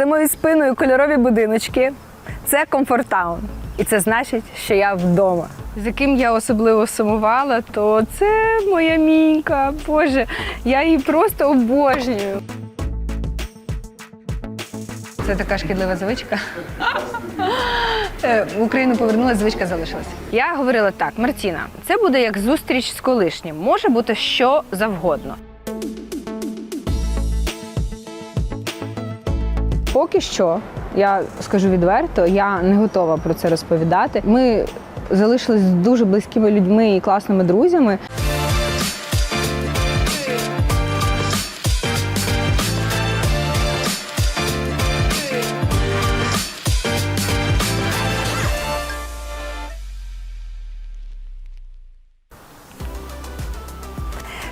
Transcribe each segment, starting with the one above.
за моєю спиною кольорові будиночки. Це комфортаун. І це значить, що я вдома. З яким я особливо сумувала, то це моя мінька. Боже, я її просто обожнюю. Це така шкідлива звичка. Е, В Україну повернулася, звичка залишилась. Я говорила так: Мартіна, це буде як зустріч з колишнім. Може бути що завгодно. Поки що, я скажу відверто, я не готова про це розповідати. Ми залишились дуже близькими людьми і класними друзями.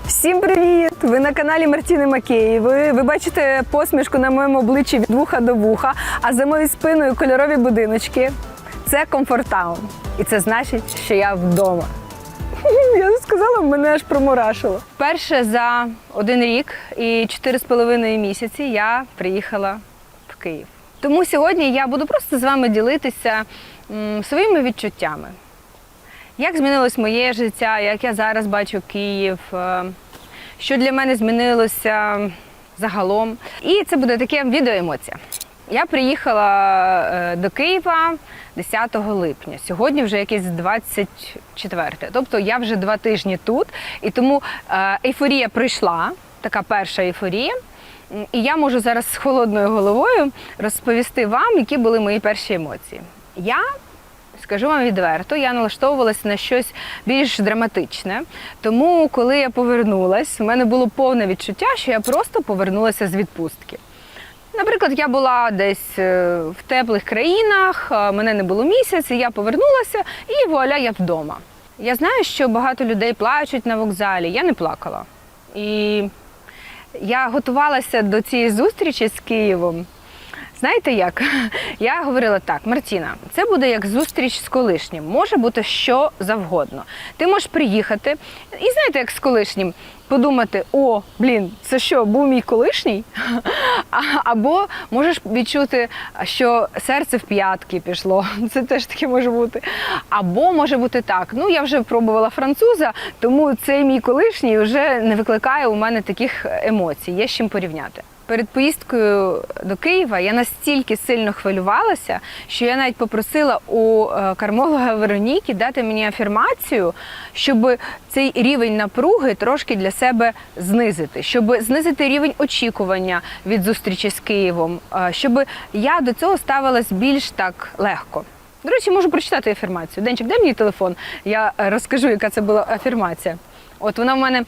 Всім привіт! Ви на каналі Мартіни Макеї. Ви, бачите посмішку на моєму обличчі від вуха до вуха, а за моєю спиною кольорові будиночки. Це комфортаун. І це значить, що я вдома. Я сказала, мене аж промурашило. Перше за один рік і чотири з половиною місяці я приїхала в Київ. Тому сьогодні я буду просто з вами ділитися своїми відчуттями. Як змінилось моє життя, як я зараз бачу Київ, е, що для мене змінилося загалом. І це буде таке відеоемоція. Я приїхала е, до Києва 10 липня. Сьогодні вже якесь 24. Тобто я вже два тижні тут, і тому е, ейфорія пройшла, така перша ейфорія. І я можу зараз з холодною головою розповісти вам, які були мої перші емоції. Я Скажу вам відверто, я налаштовувалася на щось більш драматичне. Тому, коли я повернулась, у мене було повне відчуття, що я просто повернулася з відпустки. Наприклад, я була десь е, в теплих країнах, мене не було місяць, і я повернулася, і вуаля, я вдома. Я знаю, що багато людей плачуть на вокзалі. Я не плакала. І я готувалася до цієї зустрічі з Києвом. Знаєте як? Я говорила так, Мартіна, це буде як зустріч з колишнім. Може бути що завгодно. Ти можеш приїхати і знаєте, як з колишнім, подумати: о, блін, це що, був мій колишній? Або можеш відчути, що серце в п'ятки пішло. Це теж таке може бути. Або може бути так: ну я вже пробувала француза, тому цей мій колишній вже не викликає у мене таких емоцій. Є з чим порівняти. Перед поїздкою до Києва я настільки сильно хвилювалася, що я навіть попросила у е, кармолога Вероніки дати мені афірмацію, щоб цей рівень напруги трошки для себе знизити, щоб знизити рівень очікування від зустрічі з Києвом, е, щоб я до цього ставилась більш так легко. До речі, можу прочитати афірмацію. Денчик, дай мені телефон, я е, розкажу, яка це була афірмація. От вона в мене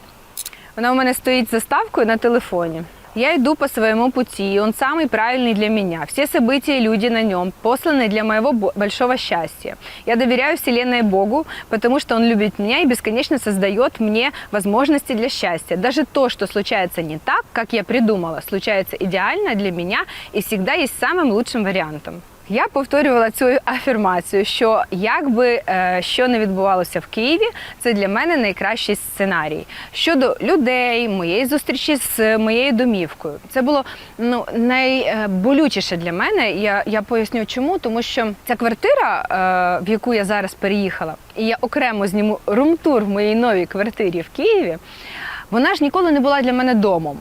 вона у мене стоїть заставкою на телефоні. Я иду по своему пути, и он самый правильный для меня. Все события и люди на нем посланы для моего бо- большого счастья. Я доверяю Вселенной Богу, потому что Он любит меня и бесконечно создает мне возможности для счастья. Даже то, что случается не так, как я придумала, случается идеально для меня и всегда есть самым лучшим вариантом. Я повторювала цю афірмацію, що як би е, що не відбувалося в Києві, це для мене найкращий сценарій. Щодо людей, моєї зустрічі з моєю домівкою. Це було ну найболючіше для мене. Я, я поясню, чому, тому що ця квартира, е, в яку я зараз переїхала, і я окремо зніму румтур в моїй новій квартирі в Києві, вона ж ніколи не була для мене домом.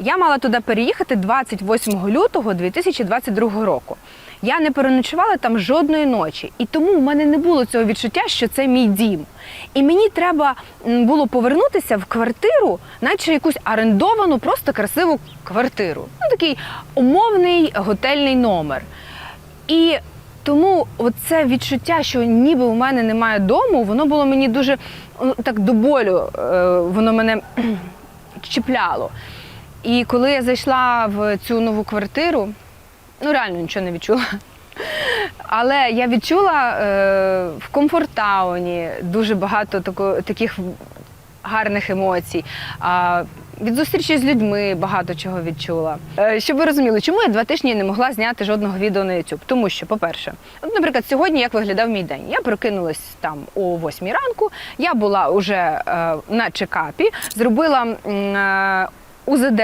Я мала туди переїхати 28 лютого 2022 року. Я не переночувала там жодної ночі, і тому в мене не було цього відчуття, що це мій дім. І мені треба було повернутися в квартиру, наче якусь орендовану, просто красиву квартиру. Ну такий умовний готельний номер. І тому це відчуття, що ніби у мене немає дому, воно було мені дуже ну, так до болю, е, воно мене чіпляло. І коли я зайшла в цю нову квартиру, ну реально нічого не відчула. Але я відчула е, в комфортауні дуже багато тако, таких гарних емоцій. А, від зустрічі з людьми багато чого відчула. Е, щоб ви розуміли, чому я два тижні не могла зняти жодного відео на YouTube? Тому що, по-перше, от, наприклад, сьогодні як виглядав мій день. Я прокинулась там о 8 ранку, я була вже е, на чекапі, зробила. Е, УЗД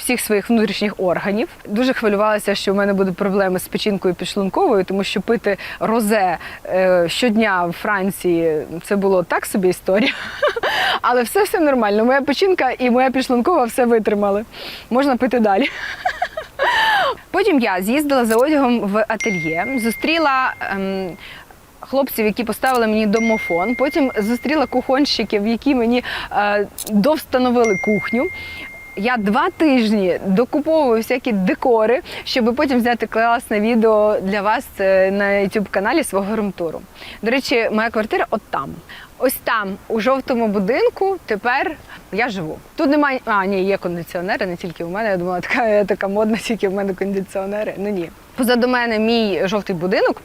всіх своїх внутрішніх органів. Дуже хвилювалася, що в мене будуть проблеми з печінкою підшлунковою, тому що пити розе е, щодня в Франції це було так собі історія. Але все все нормально. Моя печінка і моя підшлункова все витримали. Можна пити далі. Потім я з'їздила за одягом в ательє, зустріла. Ем, Хлопців, які поставили мені домофон, потім зустріла кухонщиків, які мені е, довстановили кухню. Я два тижні докуповую всякі декори, щоб потім зняти класне відео для вас е, на youtube каналі свого румтуру. До речі, моя квартира от там. Ось там, у жовтому будинку, тепер я живу. Тут немає. А, ні, є кондиціонери, не тільки в мене. Я думала, така, така модна, тільки в мене кондиціонери. Ну ні. Позаду мене мій жовтий будинок.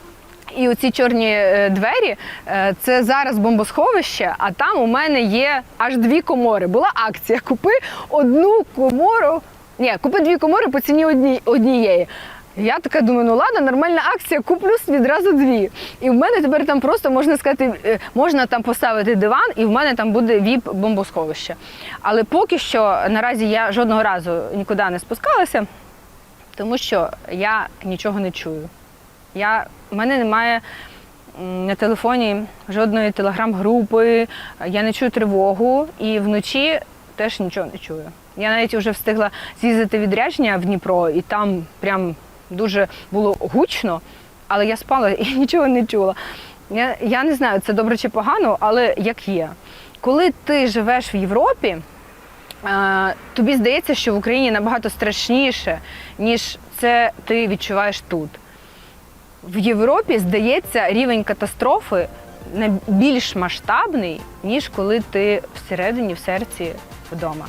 І оці чорні е, двері е, це зараз бомбосховище, а там у мене є аж дві комори. Була акція. Купи одну комору. Ні, купи дві комори по ціні одні, однієї. Я така думаю, ну ладно, нормальна акція, куплю відразу дві. І в мене тепер там просто можна сказати, е, можна там поставити диван, і в мене там буде віп бомбосховище. Але поки що наразі я жодного разу нікуди не спускалася, тому що я нічого не чую. Я, в мене немає на телефоні жодної телеграм-групи, я не чую тривогу і вночі теж нічого не чую. Я навіть вже встигла з'їздити відрядження в Дніпро, і там прям дуже було гучно, але я спала і нічого не чула. Я, я не знаю, це добре чи погано, але як є. Коли ти живеш в Європі, тобі здається, що в Україні набагато страшніше, ніж це ти відчуваєш тут. В Європі, здається, рівень катастрофи більш масштабний, ніж коли ти всередині, в серці вдома.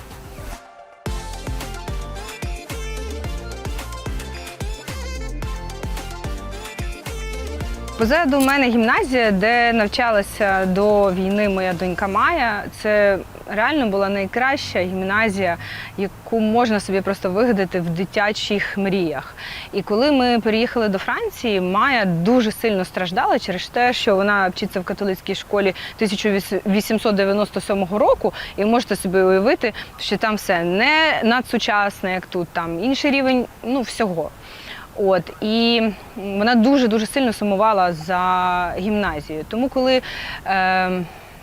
Позаду в мене гімназія, де навчалася до війни моя донька Майя. Це реально була найкраща гімназія, яку можна собі просто вигадати в дитячих мріях. І коли ми переїхали до Франції, Майя дуже сильно страждала через те, що вона вчиться в католицькій школі 1897 року, і можете собі уявити, що там все не надсучасне, як тут, там інший рівень ну, всього. От і вона дуже дуже сильно сумувала за гімназією. Тому, коли е,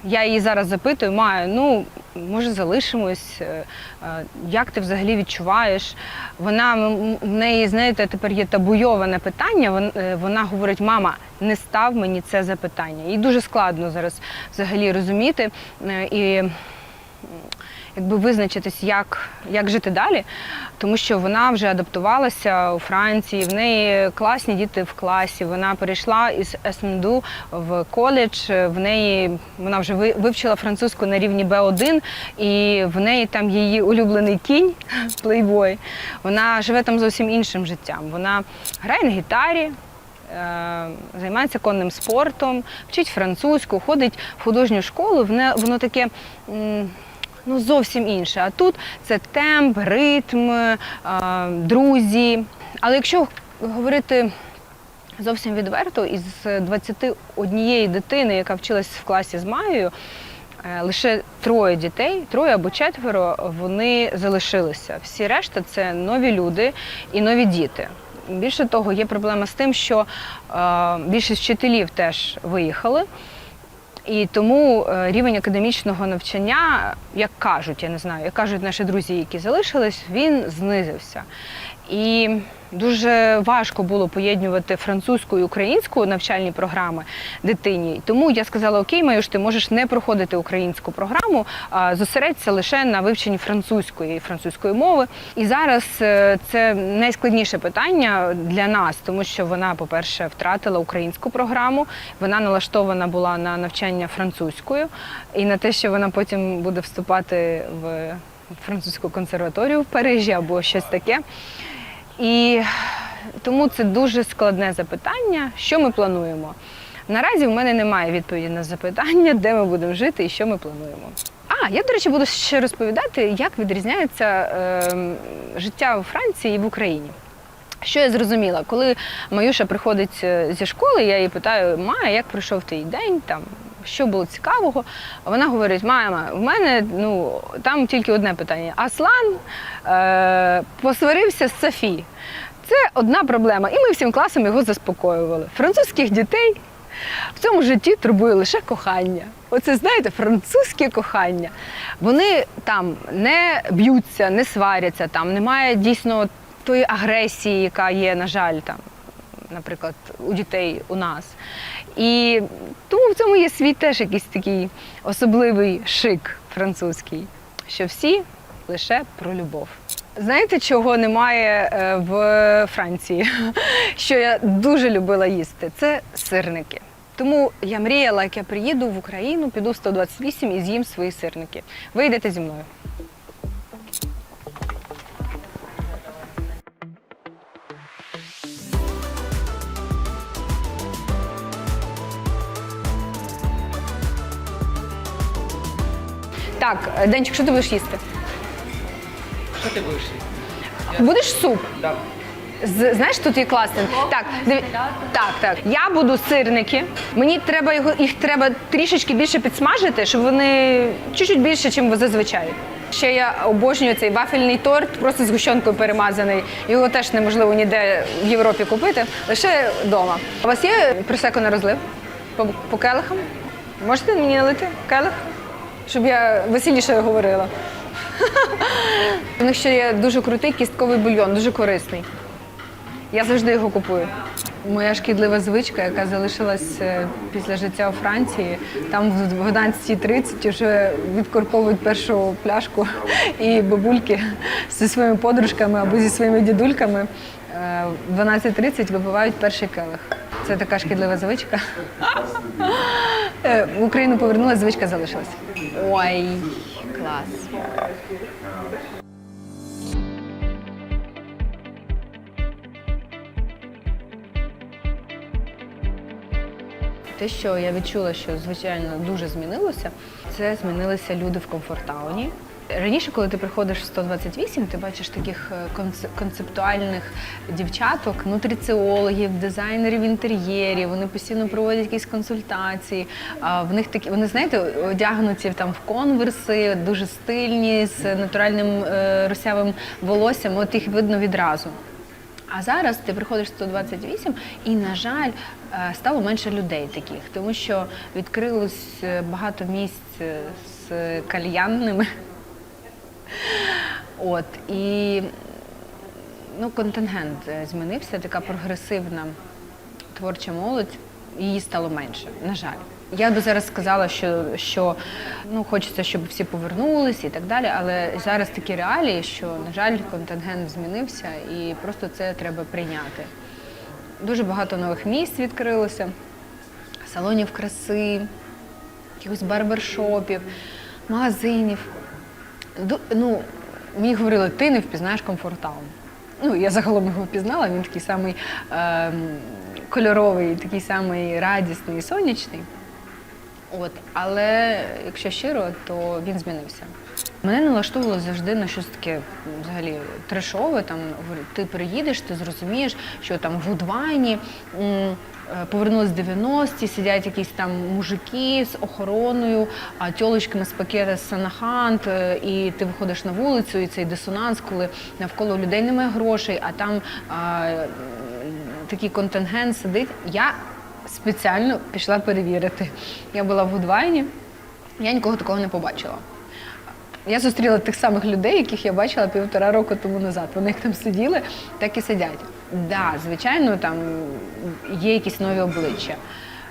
я її зараз запитую, маю, ну може залишимось, е, е, як ти взагалі відчуваєш? Вона в неї, знаєте, тепер є табуйоване питання. Е, Вона говорить: мама, не став мені це запитання. І дуже складно зараз взагалі розуміти. І якби визначитись, як, як жити далі, тому що вона вже адаптувалася у Франції, в неї класні діти в класі. Вона перейшла із СМДУ в коледж. В неї вона вже вивчила французьку на рівні Б1, і в неї там її улюблений кінь плейбой. Вона живе там зовсім іншим життям. Вона грає на гітарі. е, Займається конним спортом, вчить французьку, ходить в художню школу. Воно таке ну, зовсім інше. А тут це темп, ритм, е, друзі. Але якщо говорити зовсім відверто, із 21 дитини, яка вчилась в класі з Маєю, е, лише троє дітей, троє або четверо, вони залишилися. Всі решта це нові люди і нові діти. Більше того, є проблема з тим, що е, більшість вчителів теж виїхали. І тому е, рівень академічного навчання, як кажуть, я не знаю, як кажуть наші друзі, які залишились, він знизився. І дуже важко було поєднувати французьку і українську навчальні програми дитині. Тому я сказала: Окей, Маюш, ти можеш не проходити українську програму, а зосередься лише на вивченні французької і французької мови. І зараз е, це найскладніше питання для нас, тому що вона, по-перше, втратила українську програму. Вона налаштована була на навчання французькою і на те, що вона потім буде вступати в французьку консерваторію в Парижі або щось таке. І тому це дуже складне запитання, що ми плануємо. Наразі в мене немає відповіді на запитання, де ми будемо жити і що ми плануємо. А, я, до речі, буду ще розповідати, як відрізняється е, життя у Франції і в Україні. Що я зрозуміла, коли Маюша приходить е, зі школи, я її питаю, Майя, як пройшов твій день, там, що було цікавого. Вона говорить: мама, в мене ну там тільки одне питання. Аслан е, посварився з Софі. Це одна проблема. І ми всім класом його заспокоювали. Французьких дітей в цьому житті турбує лише кохання. Оце знаєте, французьке кохання. Вони там не б'ються, не сваряться, там немає дійсно тої агресії, яка є, на жаль, там, наприклад, у дітей у нас. І тому в цьому є свій теж якийсь такий особливий шик французький, що всі лише про любов. Знаєте, чого немає е, в Франції? Що я дуже любила їсти? Це сирники. Тому я мріяла, як я приїду в Україну, піду в 128 і з'їм свої сирники. Ви йдете зі мною. Так, Денчик, що ти будеш їсти? Що ти будеш? їсти? Будеш суп? Так. З, знаєш, тут є класний. Так, диві... так, так. Я буду сирники. Мені треба його, їх треба трішечки більше підсмажити, щоб вони чуть-чуть більше, ніж зазвичай. Ще я обожнюю цей вафельний торт, просто з гущонкою перемазаний. Його теж неможливо ніде в Європі купити, лише вдома. У вас є просеко на розлив? По, по келихам? Можете мені налити келих? Щоб я веселіше говорила. У них ще є дуже крутий кістковий бульйон, дуже корисний. Я завжди його купую. Моя шкідлива звичка, яка залишилась е, після життя у Франції, там в 11.30 вже відкорковують першу пляшку, і бабульки зі своїми подружками або зі своїми дідульками е, в 12.30 випивають перший келих. Це така шкідлива звичка. Е, В Україну повернулася, звичка залишилась. Ой, клас. Те, що я відчула, що звичайно дуже змінилося, це змінилися люди в комфортауні. Раніше, коли ти приходиш в 128, ти бачиш таких е, концептуальних дівчаток, нутриціологів, дизайнерів інтер'єрів. Вони постійно проводять якісь консультації. В них такі, вони знаєте, одягнуті там в конверси, дуже стильні, з натуральним е, русявим волоссям. От їх видно відразу. А зараз ти приходиш в 128 і, на жаль, е, стало менше людей таких, тому що відкрилось багато місць з кальянними. От, і ну, контингент е, змінився, така прогресивна творча молодь, її стало менше, на жаль. Я би зараз сказала, що, що ну, хочеться, щоб всі повернулись і так далі, але зараз такі реалії, що, на жаль, контингент змінився і просто це треба прийняти. Дуже багато нових місць відкрилося, салонів краси, якихось барбершопів, магазинів. Ну, мені говорили, ти не впізнаєш комфортаун. Ну, я загалом його впізнала, він такий самий ем, кольоровий, такий самий радісний сонячний. От, але якщо щиро, то він змінився. Мене налаштовувало завжди на щось таке взагалі трешове. Там ти приїдеш, ти зрозумієш, що там в Удвайні м, е, повернулись 90-ті, сидять якісь там мужики з охороною, а тьолочками з пакета Санахант, е, і ти виходиш на вулицю, і цей дисонанс, коли навколо людей немає грошей, а там а, такий контингент сидить. Я спеціально пішла перевірити. Я була в Гудвайні, я нікого такого не побачила. Я зустріла тих самих людей, яких я бачила півтора року тому назад. Вони як там сиділи, так і сидять. Да, звичайно, там є якісь нові обличчя.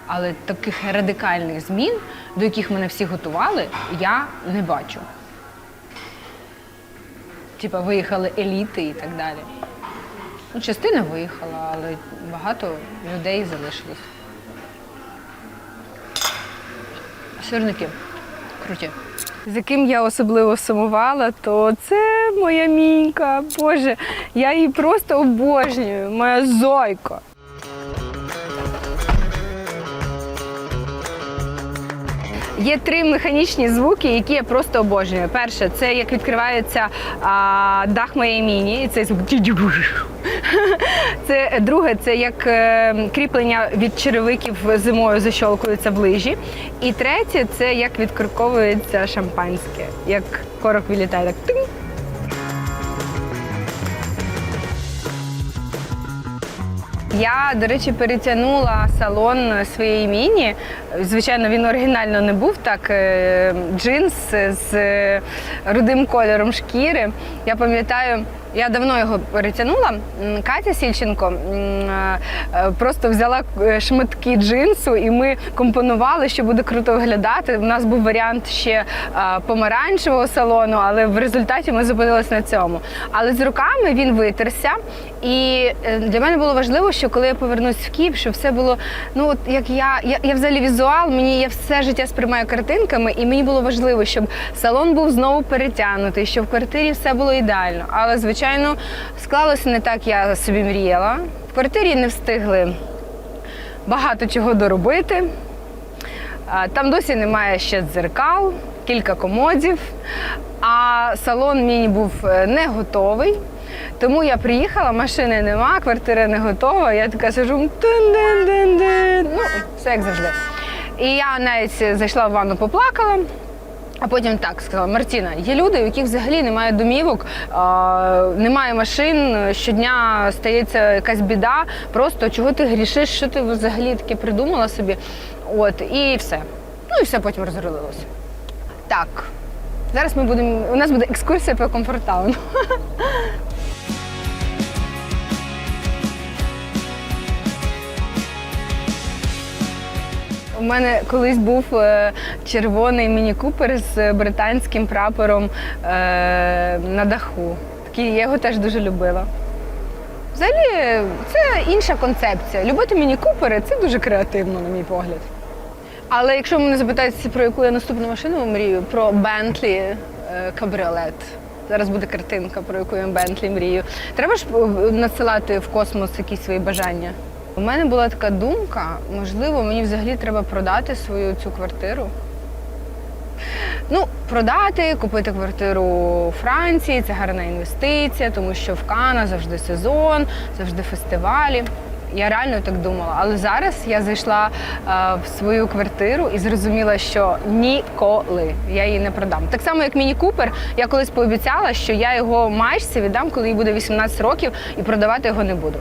Але таких радикальних змін, до яких мене всі готували, я не бачу. Типа виїхали еліти і так далі. Ну, частина виїхала, але багато людей залишилось. Сирники круті. З яким я особливо сумувала, то це моя мінька. Боже, я її просто обожнюю, моя зойка. Є три механічні звуки, які я просто обожнюю. Перше, це як відкривається а, дах моєї міні, і цей звук. Це друге, це як е, кріплення від черевиків зимою защолкується в лижі. І третє, це як відкорковується шампанське, як корок вилітає так. Я, до речі, перетягнула салон своєї міні. Звичайно, він оригінально не був так. е, Джинс з рудим кольором шкіри. Я пам'ятаю, я давно його перетягнула. Катя Сільченко е, е, просто взяла е, шматки джинсу, і ми компонували, що буде круто виглядати. У нас був варіант ще помаранчевого салону, але в результаті ми зупинилися на цьому. Але з руками він витерся. І для мене було важливо, що коли я повернусь в Київ, щоб все було ну от як я, я, я взагалі візуал, мені я все життя сприймаю картинками, і мені було важливо, щоб салон був знову перетягнутий, щоб в квартирі все було ідеально. Але звичайно склалося не так, я собі мріяла. В квартирі не встигли багато чого доробити. Там досі немає ще дзеркал, кілька комодів, а салон міні був е, не готовий. Тому я приїхала, машини нема, квартира не готова. Я така сижу. Ну, все як завжди. І я навіть зайшла в ванну, поплакала. А потім так сказала Мартіна, є люди, у яких взагалі немає домівок, немає машин. Щодня стається якась біда. Просто чого ти грішиш, що ти взагалі таке придумала собі? От і все. Ну і все потім розрулилося. Так, зараз ми будемо. У нас буде екскурсія по комфортауну. У мене колись був е, червоний міні-купер з британським прапором е, на даху. Такий, я його теж дуже любила. Взагалі, це інша концепція. Любити міні-купери це дуже креативно, на мій погляд. Але якщо мене запитаєте, про яку я наступну машину мрію, про е, кабріолет. Зараз буде картинка, про яку я Bentley мрію. Треба ж е, надсилати в космос якісь свої бажання. У мене була така думка, можливо, мені взагалі треба продати свою цю квартиру. Ну, продати, купити квартиру у Франції це гарна інвестиція, тому що в Кана завжди сезон, завжди фестивалі. Я реально так думала. Але зараз я зайшла е, в свою квартиру і зрозуміла, що ніколи я її не продам. Так само, як Міні Купер, я колись пообіцяла, що я його майжці віддам, коли їй буде 18 років, і продавати його не буду.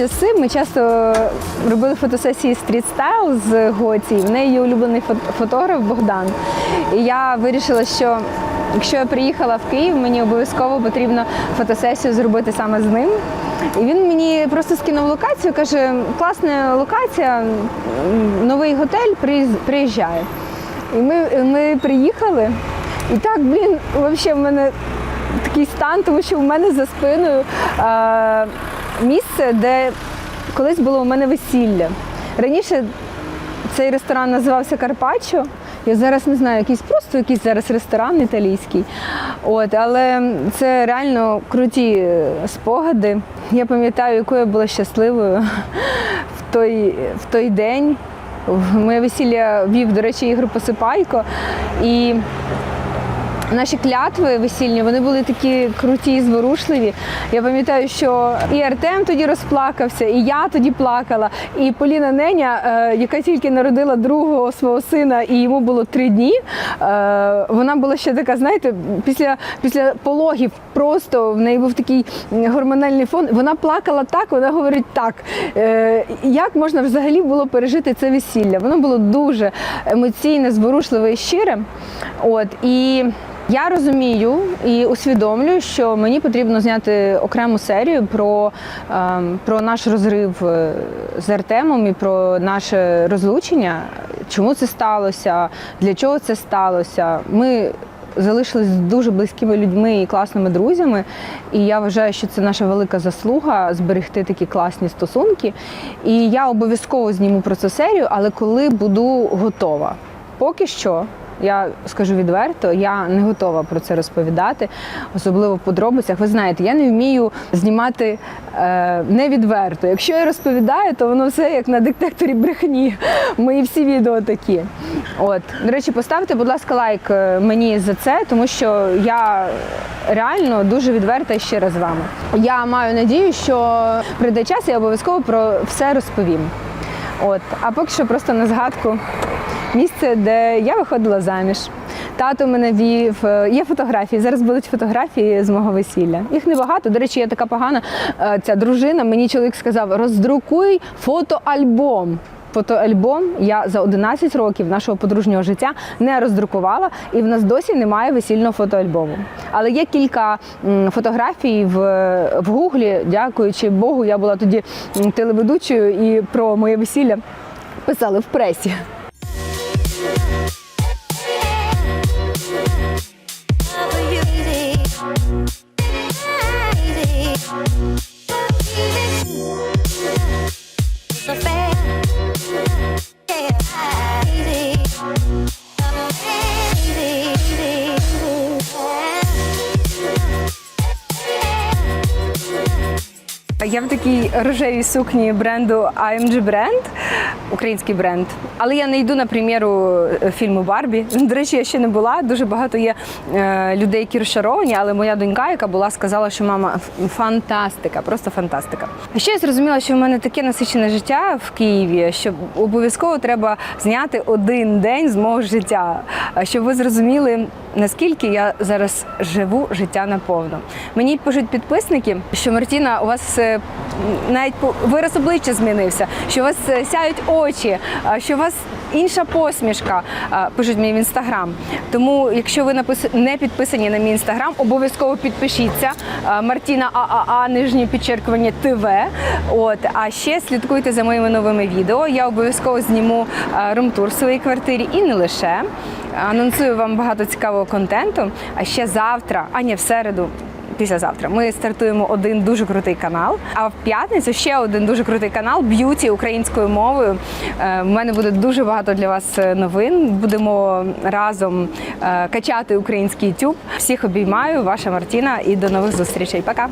Часи ми часто робили фотосесії стріт стайл з Гоці. В неї є улюблений фото- фотограф Богдан. І я вирішила, що якщо я приїхала в Київ, мені обов'язково потрібно фотосесію зробити саме з ним. І він мені просто скинув локацію, каже: класна локація, новий готель, приїжджай. І ми, ми приїхали. І так, блін, взагалі в мене такий стан, тому що в мене за спиною е, місце, де колись було у мене весілля. Раніше цей ресторан називався Карпаччо. Я зараз не знаю, якийсь просто якийсь зараз ресторан італійський. От, але це реально круті е, спогади. Я пам'ятаю, якою я була щасливою в той, в той день. Моє весілля вів, до речі, Ігор Посипайко. І Наші клятви весільні, вони були такі круті і зворушливі. Я пам'ятаю, що і Артем тоді розплакався, і я тоді плакала. І Поліна Неня, е, яка тільки народила другого свого сина, і йому було три дні. е, Вона була ще така, знаєте, після, після пологів просто в неї був такий гормональний фон. Вона плакала так, вона говорить так. Е, Як можна взагалі було пережити це весілля? Воно було дуже емоційне, зворушливе і щире. От і я розумію і усвідомлюю, що мені потрібно зняти окрему серію про, ем, про наш розрив е, з Артемом і про наше розлучення. Чому це сталося, для чого це сталося. Ми залишились дуже близькими людьми і класними друзями. І я вважаю, що це наша велика заслуга зберегти такі класні стосунки. І я обов'язково зніму про це серію, але коли буду готова. Поки що. Я скажу відверто, я не готова про це розповідати, особливо в подробицях. Ви знаєте, я не вмію знімати е, невідверто. Якщо я розповідаю, то воно все як на детекторі брехні. Мої всі відео такі. От до речі, поставте, будь ласка, лайк е, мені за це, тому що я реально дуже відверта ще раз з вами. Я маю надію, що прийде час, я обов'язково про все розповім. От, а поки що просто на згадку місце, де я виходила заміж. Тато мене вів. Е, Є фотографії. Зараз будуть фотографії з мого весілля. Їх небагато. До речі, я така погана. е, Ця дружина. Мені чоловік сказав: роздрукуй фотоальбом. Фотоальбом я за 11 років нашого подружнього життя не роздрукувала, і в нас досі немає весільного фотоальбому. Але є кілька фотографій в, в Гуглі. Дякуючи Богу, я була тоді телеведучою і про моє весілля писали в пресі. Я в такій рожевій сукні бренду IMG Brand, український бренд. Але я не йду на прем'єру е, фільму Барбі. До речі, я ще не була. Дуже багато є е, людей, які розчаровані, але моя донька, яка була, сказала, що мама фантастика, просто фантастика. Ще я зрозуміла, що в мене таке насичене життя в Києві, що обов'язково треба зняти один день з мого життя, щоб ви зрозуміли, наскільки я зараз живу життя наповно. Мені пишуть підписники, що Мартіна, у вас е, навіть вираз обличчя змінився, що у вас е, сяють очі, що у вас інша посмішка. Пишуть мені в інстаграм. Тому, якщо ви не підписані на мій інстаграм, обов'язково підпишіться. Мартіна ААА, нижнє підчеркування ТВ. От а ще слідкуйте за моїми новими відео. Я обов'язково зніму румтур в своїй квартирі і не лише. Анонсую вам багато цікавого контенту. А ще завтра, а ні, в середу. Післязавтра ми стартуємо один дуже крутий канал. А в п'ятницю ще один дуже крутий канал б'юті українською мовою. Е, В мене буде дуже багато для вас е, новин. Будемо разом е, качати український YouTube. Всіх обіймаю, ваша Мартіна, і до нових зустрічей. Пока.